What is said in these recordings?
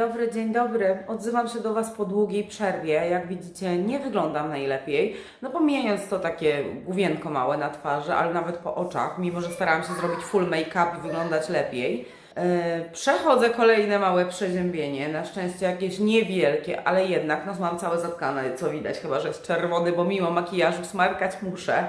dobry, dzień dobry. Odzywam się do Was po długiej przerwie. Jak widzicie, nie wyglądam najlepiej. No pomijając to takie główienko małe na twarzy, ale nawet po oczach, mimo że starałam się zrobić full make-up i wyglądać lepiej. Yy, Przechodzę kolejne małe przeziębienie, na szczęście jakieś niewielkie, ale jednak no, mam całe zatkane, co widać, chyba że jest czerwony, bo mimo makijażu smarkać muszę.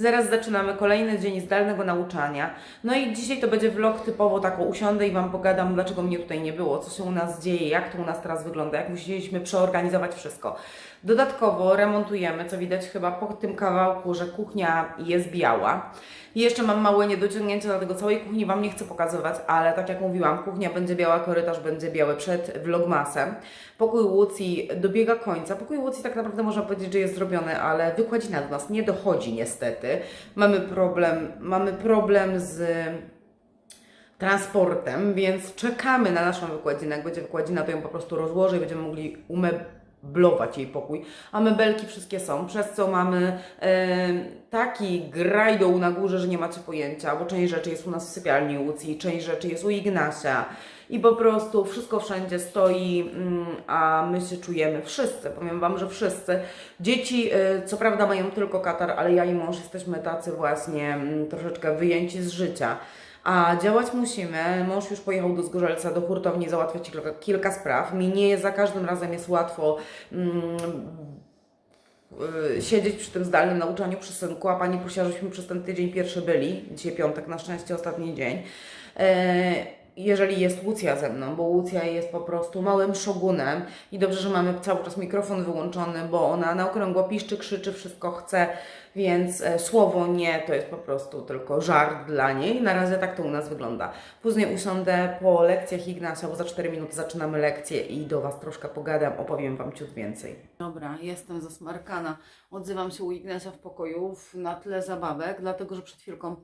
Zaraz zaczynamy kolejny dzień zdalnego nauczania. No i dzisiaj to będzie vlog typowo taką usiądę i Wam pogadam, dlaczego mnie tutaj nie było, co się u nas dzieje, jak to u nas teraz wygląda, jak musieliśmy przeorganizować wszystko. Dodatkowo remontujemy, co widać chyba po tym kawałku, że kuchnia jest biała. I jeszcze mam małe niedociągnięcie, dlatego całej kuchni Wam nie chcę pokazywać, ale tak jak mówiłam, kuchnia będzie biała, korytarz będzie biały przed vlogmasem. Pokój Łucji dobiega końca. Pokój Łucji tak naprawdę można powiedzieć, że jest zrobiony, ale wykładzina do nas nie dochodzi niestety. Mamy problem, mamy problem z transportem, więc czekamy na naszą wykładzinę. Jak będzie wykładzina, to ją po prostu rozłożę i będziemy mogli umeblować jej pokój. A mebelki wszystkie są, przez co mamy e, taki grajdoł na górze, że nie macie pojęcia, bo część rzeczy jest u nas w sypialni Łucji, część rzeczy jest u Ignasia i po prostu wszystko wszędzie stoi, mm, a my się czujemy wszyscy, powiem Wam, że wszyscy. Dzieci e, co prawda mają tylko katar, ale ja i mąż jesteśmy tacy właśnie mm, troszeczkę wyjęci z życia. A działać musimy. Mąż już pojechał do Zgorzelca, do hurtowni załatwiać kilka, kilka spraw. Mi nie za każdym razem jest łatwo mm, y, siedzieć przy tym zdalnym nauczaniu przy synku, a Pani prosiła, żebyśmy przez ten tydzień pierwszy byli. Dzisiaj piątek, na szczęście ostatni dzień. E, jeżeli jest Łucja ze mną, bo Łucja jest po prostu małym szogunem i dobrze, że mamy cały czas mikrofon wyłączony, bo ona na okrągło piszczy, krzyczy, wszystko chce, więc e, słowo nie to jest po prostu tylko żart dla niej. Na razie tak to u nas wygląda. Później usiądę po lekcjach Ignacia, bo za 4 minuty zaczynamy lekcję i do Was troszkę pogadam, opowiem Wam ciut więcej. Dobra, jestem zasmarkana. Odzywam się u Ignacia w pokoju na tle zabawek, dlatego że przed chwilką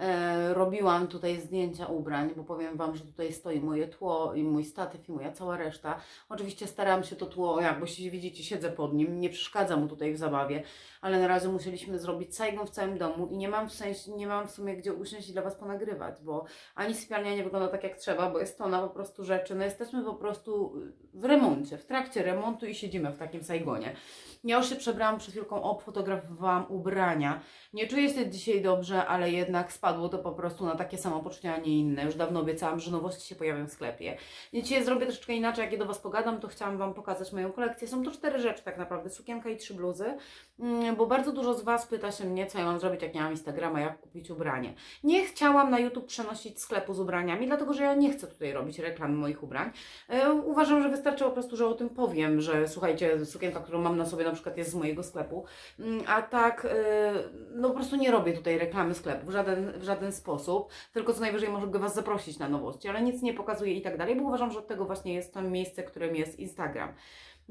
e, robiłam tutaj zdjęcia ubrań, bo powiem Wam, że tutaj stoi moje tło i mój statyw i moja cała reszta. Oczywiście staram się to tło, jak widzicie, siedzę pod nim, nie przeszkadza mu tutaj w zabawie, ale na razie musieliśmy zrobić sajgą w całym domu i nie mam w sensie, nie mam w sumie gdzie usiąść i dla Was ponagrywać, bo ani sypialnia nie wygląda tak jak trzeba, bo jest tona po prostu rzeczy, no jesteśmy po prostu w remoncie, w trakcie remontu i siedzimy w takim sajgonie. Ja już się przebrałam, przed chwilką obfotografowałam ubrania. Nie czuję się dzisiaj dobrze, ale jednak spadło to po prostu na takie samopoczucie, a nie inne. Już dawno obiecałam, że nowości się pojawią w sklepie. Dzisiaj zrobię troszeczkę inaczej, jak ja do Was pogadam, to chciałam Wam pokazać moją kolekcję. Są to cztery rzeczy tak naprawdę, sukienka i trzy bluzy, Mm, bo bardzo dużo z Was pyta się mnie, co ja mam zrobić, jak nie mam Instagrama, jak kupić ubranie. Nie chciałam na YouTube przenosić sklepu z ubraniami, dlatego że ja nie chcę tutaj robić reklamy moich ubrań. E, Uważam, że wystarczy po prostu, że o tym powiem, że słuchajcie, sukienka, którą mam na sobie na przykład jest z mojego sklepu, Mm, a tak e, no po prostu nie robię tutaj reklamy sklepu w żaden, w żaden sposób, tylko co najwyżej mogę Was zaprosić na nowości, ale nic nie pokazuję i tak dalej, bo uważam, że od tego właśnie jest to miejsce, którym jest Instagram.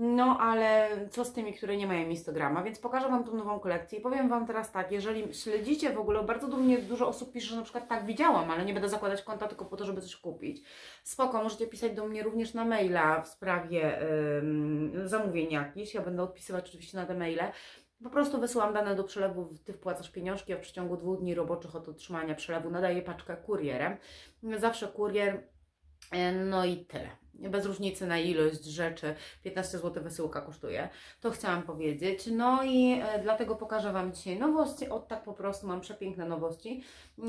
No ale co z tymi, które nie mają Instagrama, więc pokażę Wam tą nową kolekcję i powiem Wam teraz tak, jeżeli śledzicie w ogóle, bardzo do mnie dużo osób pisze, że na przykład tak widziałam, ale nie będę zakładać konta tylko po to, żeby coś kupić. Spoko, możecie pisać do mnie również na maila w sprawie ym, zamówień jakichś, ja będę odpisywać oczywiście na te maile. Po prostu wysyłam dane do przelewu, Ty wpłacasz pieniążki, a w przeciągu dwóch dni roboczych od otrzymania przelewu nadaję paczkę kurierem. Zawsze kurier, no i tyle. Bez różnicy na ilość rzeczy, 15 zł wysyłka kosztuje. To chciałam powiedzieć. No i e, dlatego pokażę Wam dzisiaj nowości. Od tak po prostu mam przepiękne nowości.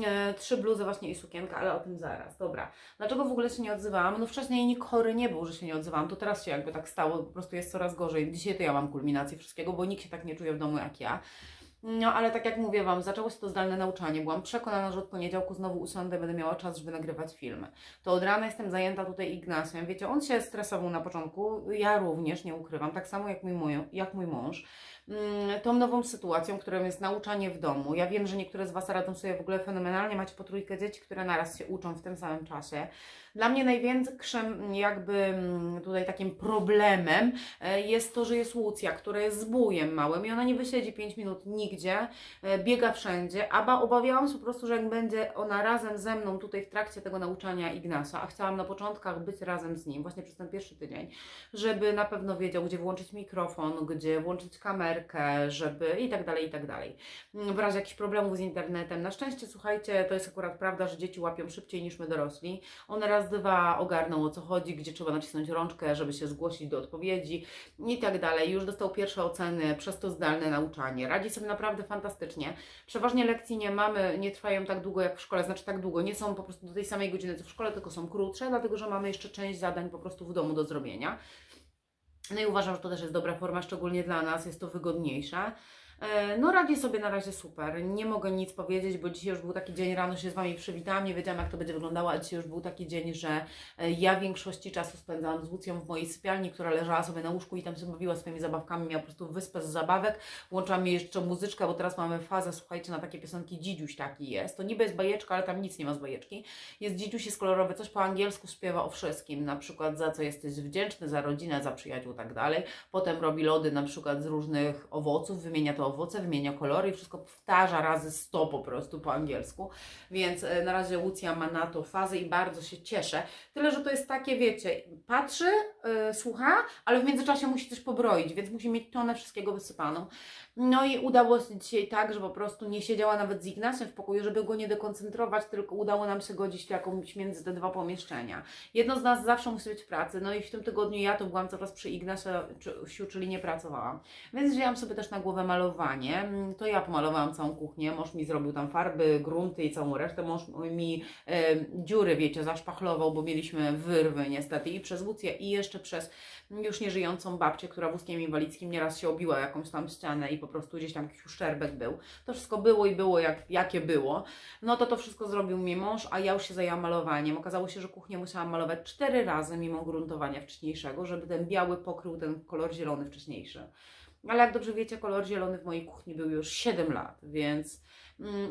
E, trzy bluzy właśnie i sukienka, ale o tym zaraz. Dobra. Dlaczego w ogóle się nie odzywałam? No wcześniej nikt chory nie był, że się nie odzywałam. To teraz się jakby tak stało, po prostu jest coraz gorzej. Dzisiaj to ja mam kulminację wszystkiego, bo nikt się tak nie czuje w domu jak ja. No, ale tak jak mówię Wam, zaczęło się to zdalne nauczanie. Byłam przekonana, że od poniedziałku znowu usiądę, będę miała czas, żeby nagrywać filmy. To od rana jestem zajęta tutaj Ignacjem. Wiecie, on się stresował na początku, ja również, nie ukrywam, tak samo jak mój, jak mój mąż. Mm, Tą nową sytuacją, którą jest nauczanie w domu. Ja wiem, że niektóre z Was radzą sobie w ogóle fenomenalnie. Macie po trójkę dzieci, które naraz się uczą w tym samym czasie. Dla mnie największym jakby mm, tutaj takim problemem e, jest to, że jest Łucja, która jest zbójem małym i ona nie wysiedzi 5 minut nigdzie, e, biega wszędzie, a ba- obawiałam się po prostu, że jak będzie ona razem ze mną tutaj w trakcie tego nauczania Ignasia, a chciałam na początkach być razem z nim, właśnie przez ten pierwszy tydzień, żeby na pewno wiedział, gdzie włączyć mikrofon, gdzie włączyć kamerkę, kamerkę, żeby i tak dalej, i tak dalej. W razie jakichś problemów z internetem. Na szczęście, słuchajcie, to jest akurat prawda, że dzieci łapią szybciej niż my dorośli. One raz, dwa ogarną o co chodzi, gdzie trzeba nacisnąć rączkę, żeby się zgłosić do odpowiedzi i tak dalej. Już dostał pierwsze oceny przez to zdalne nauczanie. Radzi sobie naprawdę fantastycznie. Przeważnie lekcji nie mamy, nie trwają tak długo jak w szkole, znaczy tak długo, nie są po prostu do tej samej godziny co w szkole, tylko są krótsze, dlatego że mamy jeszcze część zadań po prostu w domu do zrobienia. No i uważam, że to też jest dobra forma, szczególnie dla nas, jest to wygodniejsze. E, No radzi sobie na razie super. Nie mogę nic powiedzieć, bo dzisiaj już był taki dzień, rano się z Wami przywitałam, nie wiedziałam jak to będzie wyglądało, a dzisiaj już był taki dzień, że e, ja większości czasu spędzałam z Łucją w mojej sypialni, która leżała sobie na łóżku i tam sobie bawiła swoimi zabawkami, miała po prostu wyspę z zabawek. Włączam jej jeszcze muzyczkę, bo teraz mamy fazę, słuchajcie, na takie piosenki Dzidziuś taki jest. To niby jest bajeczka, ale tam nic nie ma z bajeczki. Jest Dzidziuś, jest kolorowy, coś po angielsku śpiewa o wszystkim, na przykład za co jesteś wdzięczny, za rodzinę, za przyjaciół, tak dalej. Potem robi lody na przykład z różnych owoców, wymienia te owoce, wymienia kolory i wszystko powtarza razy 100 po prostu po angielsku. Więc e, na razie Łucja ma na to fazę i bardzo się cieszę. Tyle, że to jest takie, wiecie, patrzy, yy, słucha, ale w międzyczasie musi coś pobroić, więc musi mieć tonę wszystkiego wysypaną. No i udało się dzisiaj tak, że po prostu nie siedziała nawet z Ignacem w pokoju, żeby go nie dekoncentrować, tylko udało nam się godzić jakąś między te dwa pomieszczenia. Jedno z nas zawsze musi być w pracy, no i w tym tygodniu ja to byłam coraz przy Ignaciu, czyli nie pracowałam. Więc wzięłam sobie też na głowę malowanie. Mm, To ja pomalowałam całą kuchnię, mąż mi zrobił tam farby, grunty i całą resztę. Mąż mi e, dziury, wiecie, zaszpachlował, bo mieliśmy wyrwy niestety i przez Łucję i jeszcze przez już nieżyjącą babcię, która wózkiem inwalidzkim nieraz się obiła jakąś tam ścianę i po prostu gdzieś tam jakiś uszczerbek był. To wszystko było i było jak, jakie było. No to to wszystko zrobił mi mąż, a ja już się zajęłam malowaniem. Okazało się, że kuchnię musiałam malować cztery razy mimo gruntowania wcześniejszego, żeby ten biały pokrył ten kolor zielony wcześniejszy. Ale jak dobrze wiecie, kolor zielony w mojej kuchni był już 7 lat, więc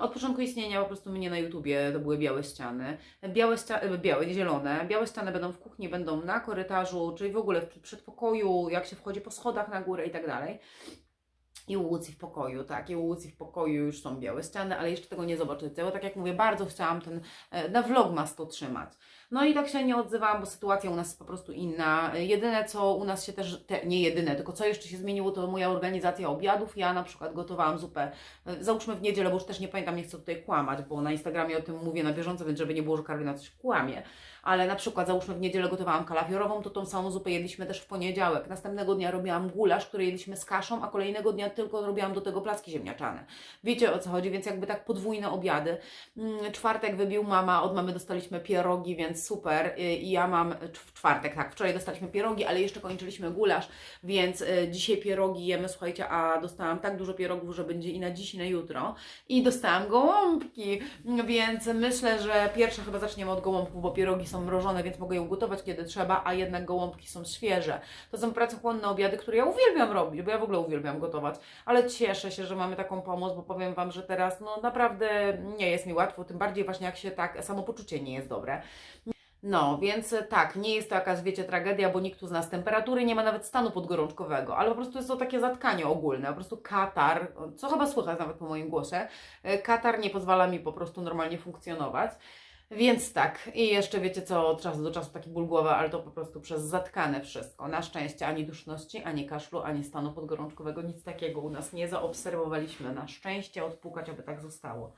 od początku istnienia po prostu mnie na YouTubie to były białe ściany. Białe ściany, białe, nie zielone. Białe ściany będą w kuchni, będą na korytarzu, czyli w ogóle w przedpokoju, jak się wchodzi po schodach na górę i tak dalej. I u Łucji w pokoju, tak, i u Łucji w pokoju już są białe ściany, ale jeszcze tego nie zobaczycie, bo tak jak mówię, bardzo chciałam ten, e, na vlogmas to trzymać. No i tak się nie odzywałam, bo sytuacja u nas jest po prostu inna. Jedyne co u nas się też, te, nie jedyne, tylko co jeszcze się zmieniło, to moja organizacja obiadów. Ja na przykład gotowałam zupę, e, załóżmy w niedzielę, bo już też nie pamiętam, nie chcę tutaj kłamać, bo na Instagramie o tym mówię na bieżąco, więc żeby nie było, że Karolina coś kłamie. Ale na przykład załóżmy w niedzielę gotowałam kalafiorową, to tą samą zupę jedliśmy też w poniedziałek. Następnego dnia robiłam gulasz, który jedliśmy z kaszą, a kolejnego dnia tylko robiłam do tego placki ziemniaczane. Wiecie o co chodzi, więc jakby tak podwójne obiady. Mm, Czwartek wybił mama, od mamy dostaliśmy pierogi, więc super. Y, I ja mam w czwartek, tak, wczoraj dostaliśmy pierogi, ale jeszcze kończyliśmy gulasz, więc y, dzisiaj pierogi jemy, słuchajcie, a dostałam tak dużo pierogów, że będzie i na dziś, i na jutro. I dostałam gołąbki, więc myślę, że pierwsze chyba zaczniemy od gołąbków, bo pierogi są mrożone, więc mogę je ugotować kiedy trzeba, a jednak gołąbki są świeże. To są pracochłonne obiady, które ja uwielbiam robić, bo ja w ogóle uwielbiam gotować, ale cieszę się, że mamy taką pomoc, bo powiem Wam, że teraz no naprawdę nie jest mi łatwo, tym bardziej właśnie jak się tak, samopoczucie nie jest dobre. No, więc e, tak, nie jest to jakaś, wiecie, tragedia, bo nikt tu z nas temperatury nie ma nawet stanu podgorączkowego, ale po prostu jest to takie zatkanie ogólne, po prostu katar, co chyba słychać nawet po moim głosie, e, katar nie pozwala mi po prostu normalnie funkcjonować. Więc tak, i jeszcze wiecie co, od czasu do czasu taki ból głowy, ale to po prostu przez zatkane wszystko. Na szczęście ani duszności, ani kaszlu, ani stanu podgorączkowego, nic takiego u nas nie zaobserwowaliśmy. Na szczęście odpukać, aby tak zostało.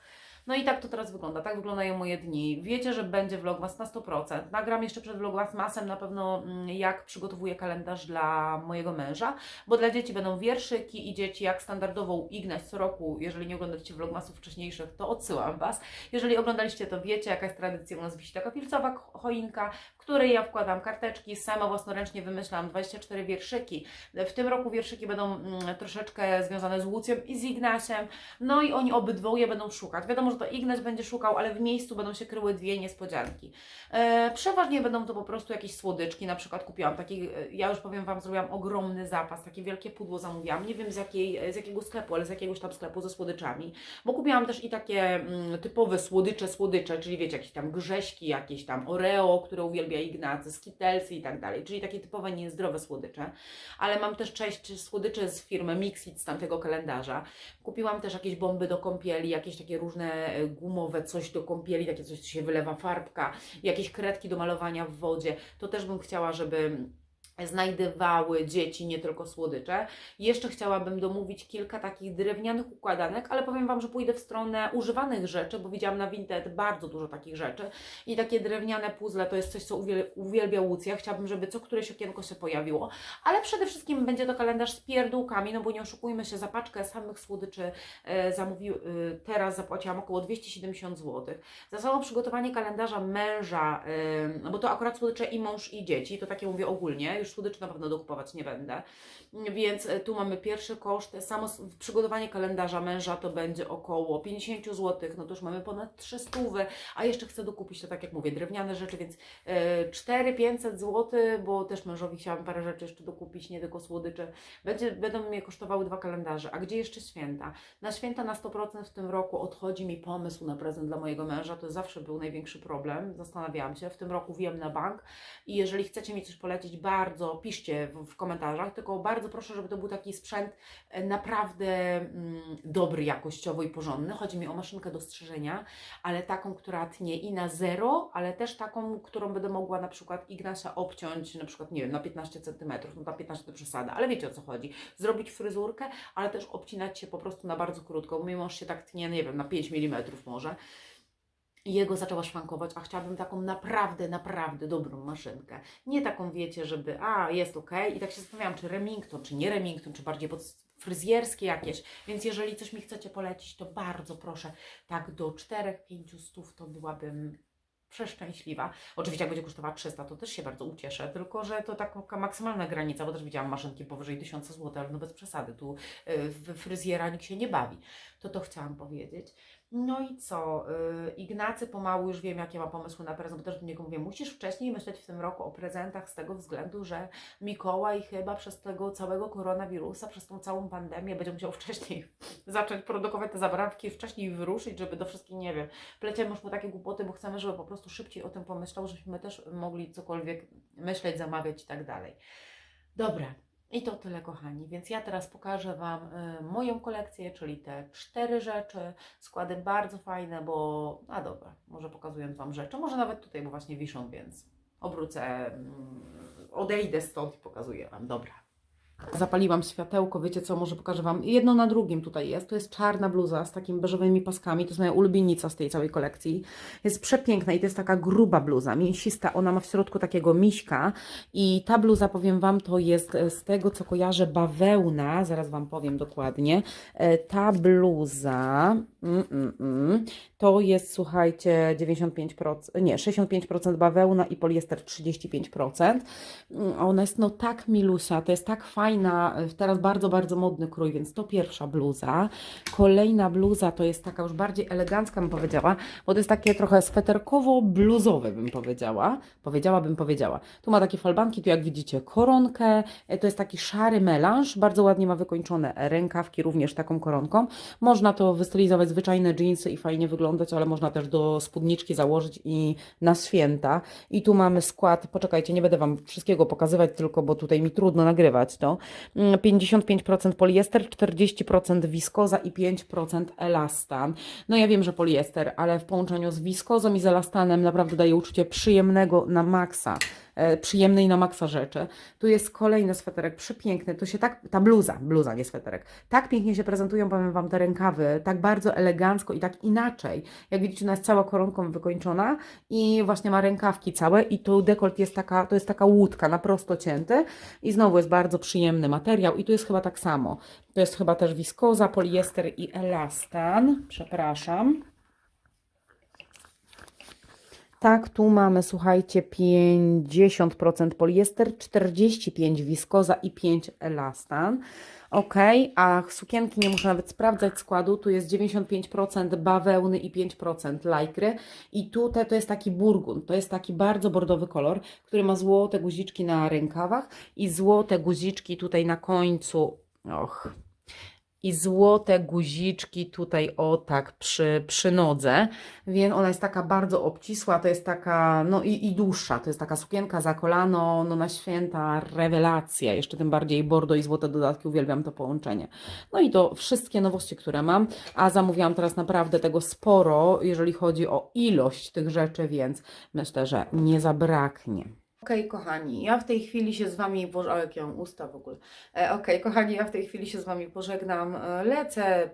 No i tak to teraz wygląda, tak wyglądają moje dni. Wiecie, że będzie vlogmas na 100%. Nagram jeszcze przed vlogmasem na pewno mm, jak przygotowuję kalendarz dla mojego męża, bo dla dzieci będą wierszyki i dzieci jak standardowo u Ignaś co roku, jeżeli nie oglądaliście vlogmasów wcześniejszych, to odsyłam Was. Jeżeli oglądaliście, to wiecie jaka jest tradycja, u nas wisi taka filcowa cho- choinka, której ja wkładam karteczki, sama własnoręcznie wymyślam 24 wierszyki. W tym roku wierszyki będą mm, troszeczkę związane z Łucją i z Ignaciem, no i oni obydwoje będą szukać. Wiadomo, że to Ignac będzie szukał, ale w miejscu będą się kryły dwie niespodzianki. E, przeważnie będą to po prostu jakieś słodyczki, na przykład kupiłam taki, e, ja już powiem Wam, zrobiłam ogromny zapas, takie wielkie pudło zamówiłam, nie wiem z, jakiej, z jakiego sklepu, ale z jakiegoś tam sklepu ze słodyczami, bo kupiłam też i takie mm, typowe słodycze, słodycze, czyli wiecie, jakieś tam grześki, jakieś tam Oreo, które uwielbia Ignacy, Skittlesy i tak dalej, czyli takie typowe niezdrowe słodycze, ale mam też część słodyczy z firmy Mixit z tamtego kalendarza. Kupiłam też jakieś bomby do kąpieli, jakieś takie różne e, gumowe coś do kąpieli, takie coś, co się wylewa farbka, jakieś kredki do malowania w wodzie. To też bym chciała, żeby znajdywały dzieci, nie tylko słodycze. Jeszcze chciałabym domówić kilka takich drewnianych układanek, ale powiem Wam, że pójdę w stronę używanych rzeczy, bo widziałam na Vinted bardzo dużo takich rzeczy i takie drewniane puzzle to jest coś, co uwiel- uwielbia Łucja. Chciałabym, żeby co któreś okienko się pojawiło, ale przede wszystkim będzie to kalendarz z pierdółkami, no bo nie oszukujmy się, za paczkę samych słodyczy e, zamówi, e, teraz zapłaciłam około 270 zł. Za samo przygotowanie kalendarza męża, e, no bo to akurat słodycze i mąż i dzieci, to takie mówię ogólnie, już słodyczy na pewno dokupować nie będę, więc e, tu mamy pierwszy koszt, samo przygotowanie kalendarza męża to będzie około 50 zł, no to już mamy ponad 300, a jeszcze chcę dokupić to tak jak mówię, drewniane rzeczy, więc e, 4-500 zł, bo też mężowi chciałam parę rzeczy jeszcze dokupić, nie tylko słodycze, będzie, będą mnie kosztowały dwa kalendarze, a gdzie jeszcze święta? Na święta na 100% w tym roku odchodzi mi pomysł na prezent dla mojego męża, to zawsze był największy problem, zastanawiałam się, w tym roku wiem na bank i jeżeli chcecie mi coś polecić, bardzo piszcie w, w komentarzach, tylko bardzo proszę, żeby to był taki sprzęt e, naprawdę mm, dobry jakościowo i porządny. Chodzi mi o maszynkę do strzyżenia, ale taką, która tnie i na zero, ale też taką, którą będę mogła na przykład Ignasia obciąć, na przykład, nie wiem, na 15 cm, no ta 15 to przesada, ale wiecie o co chodzi. Zrobić fryzurkę, ale też obcinać się po prostu na bardzo krótko, bo mój mąż się tak tnie, nie wiem, na 5 mm może. I jego zaczęła szwankować, a chciałabym taką naprawdę, naprawdę dobrą maszynkę. Nie taką, wiecie, żeby, a, jest ok. I tak się zastanawiałam, czy Remington, czy nie Remington, czy bardziej pod fryzjerskie jakieś. Więc jeżeli coś mi chcecie polecić, to bardzo proszę, tak do 4-5 stów to byłabym przeszczęśliwa. Oczywiście jak będzie kosztowała 300, to też się bardzo ucieszę, tylko że to taka maksymalna granica, bo też widziałam maszynki powyżej 1000 zł, ale no bez przesady, tu y, w fryzjera nikt się nie bawi. To to chciałam powiedzieć. No i co? y, Ignacy pomału już wiem, jakie ma pomysły na prezent, bo też do niego mówię, musisz wcześniej myśleć w tym roku o prezentach z tego względu, że Mikołaj chyba przez tego całego koronawirusa, przez tą całą pandemię będzie musiał wcześniej zacząć produkować te zabawki, wcześniej wyruszyć, żeby do wszystkich, nie wiem, pleciemy już mu takie głupoty, bo chcemy, żeby po prostu szybciej o tym pomyślał, żebyśmy też mogli cokolwiek myśleć, zamawiać i tak dalej. Dobra, i to tyle, kochani. Więc ja teraz pokażę Wam y, moją kolekcję, czyli te cztery rzeczy. Składy bardzo fajne, bo. A dobra, może pokazuję Wam rzeczy. Może nawet tutaj, bo właśnie wiszą, więc obrócę, mm, odejdę stąd i pokazuję Wam. Dobra. Zapaliłam światełko, wiecie co, może pokażę Wam. Jedno na drugim tutaj jest. To jest czarna bluza z takimi beżowymi paskami. To jest moja ulubienica z tej całej kolekcji. Jest przepiękna i to jest taka gruba bluza, mięsista. Ona ma w środku takiego miśka i ta bluza, powiem Wam, to jest e, z tego, co kojarzę, bawełna. Zaraz Wam powiem dokładnie. E, Ta bluza, mm, mm, mm, to jest, słuchajcie, 95%, nie, 65% bawełna i poliester 35%. Mm, Ona jest no tak milusa, to jest tak fajna, y, teraz bardzo, bardzo modny krój, więc to pierwsza bluza. Kolejna bluza to jest taka już bardziej elegancka, bym powiedziała, bo to jest takie trochę sweterkowo-bluzowe, bym powiedziała. Powiedziałabym, powiedziała. Tu ma takie falbanki, tu jak widzicie koronkę, e, to jest taki szary melanż, bardzo ładnie ma wykończone rękawki również taką koronką. Można to wystylizować zwyczajne jeansy i fajnie wyglądać, ale można też do spódniczki założyć i na święta. I tu mamy skład, poczekajcie, nie będę Wam wszystkiego pokazywać, tylko bo tutaj mi trudno nagrywać to. Mm, 55% poliester, 40% wiskoza i 5% elastan. No ja wiem, że poliester, ale w połączeniu z wiskozą i z elastanem naprawdę daje uczucie przyjemnego na maksa przyjemnej na maksa rzeczy. Tu jest kolejny sweterek, przepiękny. To się tak, ta bluza, bluza, nie sweterek, tak pięknie się prezentują, powiem Wam, te rękawy, tak bardzo elegancko i tak inaczej. Jak widzicie, ona jest cała koronką wykończona i właśnie ma rękawki całe i tu dekolt jest taka, to jest taka łódka na prosto cięty i znowu jest bardzo przyjemny materiał i tu jest chyba tak samo. To jest chyba też wiskoza, poliester i elastan, przepraszam. Tak, tu mamy, słuchajcie, 50% poliester, 45% wiskoza i 5 elastan. Ok, a sukienki nie muszę nawet sprawdzać składu. Tu jest 95% bawełny i 5% lajkry. I tutaj to jest taki burgund. To jest taki bardzo bordowy kolor, który ma złote guziczki na rękawach i złote guziczki tutaj na końcu. Och, i złote guziczki tutaj o tak przy, przy nodze, więc ona jest taka bardzo obcisła, to jest taka, no i, i dłuższa, to jest taka sukienka za kolano, no na święta, rewelacja, jeszcze tym bardziej bordo i złote dodatki, uwielbiam to połączenie. No i to wszystkie nowości, które mam, a zamówiłam teraz naprawdę tego sporo, jeżeli chodzi o ilość tych rzeczy, więc myślę, że nie zabraknie. Okej, kochani, ja w tej chwili się z Wami, poż- o jakie mam usta w ogóle. E, Okej, kochani, ja w tej chwili się z Wami pożegnam. E, lecę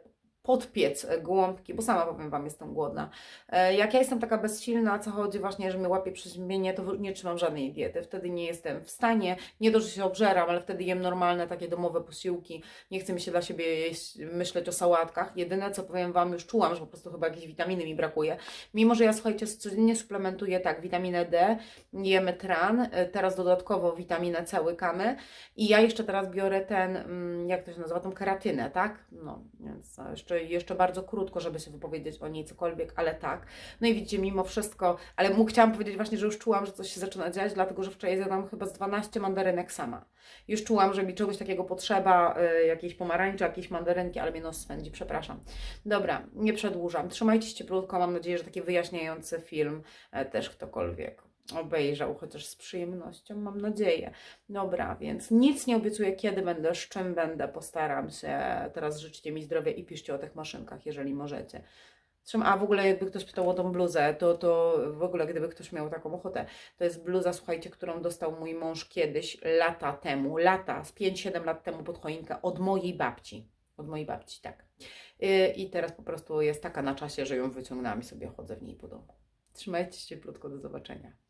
podpiec e, gołąbki, bo sama powiem Wam, jestem głodna. E, jak ja jestem taka bezsilna, co chodzi właśnie, że mnie łapie przeziębienie, to nie trzymam żadnej diety. Wtedy nie jestem w stanie, nie to, że się obżeram, ale wtedy jem normalne takie domowe posiłki. Nie chce mi się dla siebie jeść, myśleć o sałatkach. Jedyne, co powiem Wam, już czułam, że po prostu chyba jakiejś witaminy mi brakuje. Mimo, że ja, słuchajcie, codziennie suplementuję tak, witaminę D, jemy tran, e, teraz dodatkowo witaminę C łykamy i ja jeszcze teraz biorę ten, mm, jak to się nazywa, tą keratynę, tak? No, więc jeszcze, jeszcze bardzo krótko, żeby się wypowiedzieć o niej cokolwiek, ale tak. No i widzicie, mimo wszystko, ale mu chciałam powiedzieć właśnie, że już czułam, że coś się zaczyna dziać, dlatego, że wczoraj zjadłam chyba z 12 mandarynek sama. Już czułam, że mi czegoś takiego potrzeba, y, jakiejś pomarańczy, jakiejś mandarynki, ale mnie nos swędzi, przepraszam. Dobra, nie przedłużam. Trzymajcie się cieplutko, mam nadzieję, że taki wyjaśniający film e, też ktokolwiek obejrzał, chociaż z przyjemnością, mam nadzieję. Dobra, więc nic nie obiecuję, kiedy będę, z czym będę, postaram się. Teraz życzcie mi zdrowia i piszcie o tych maszynkach, jeżeli możecie. A w ogóle jakby ktoś pytał o tą bluzę, to, to w ogóle gdyby ktoś miał taką ochotę, to jest bluza, słuchajcie, którą dostał mój mąż kiedyś, lata temu, lata, z 5-7 lat temu pod choinkę od mojej babci. Od mojej babci, tak. Yy, I teraz po prostu jest taka na czasie, że ją wyciągnęłam i sobie chodzę w niej po domu. Trzymajcie się cieplutko, do zobaczenia.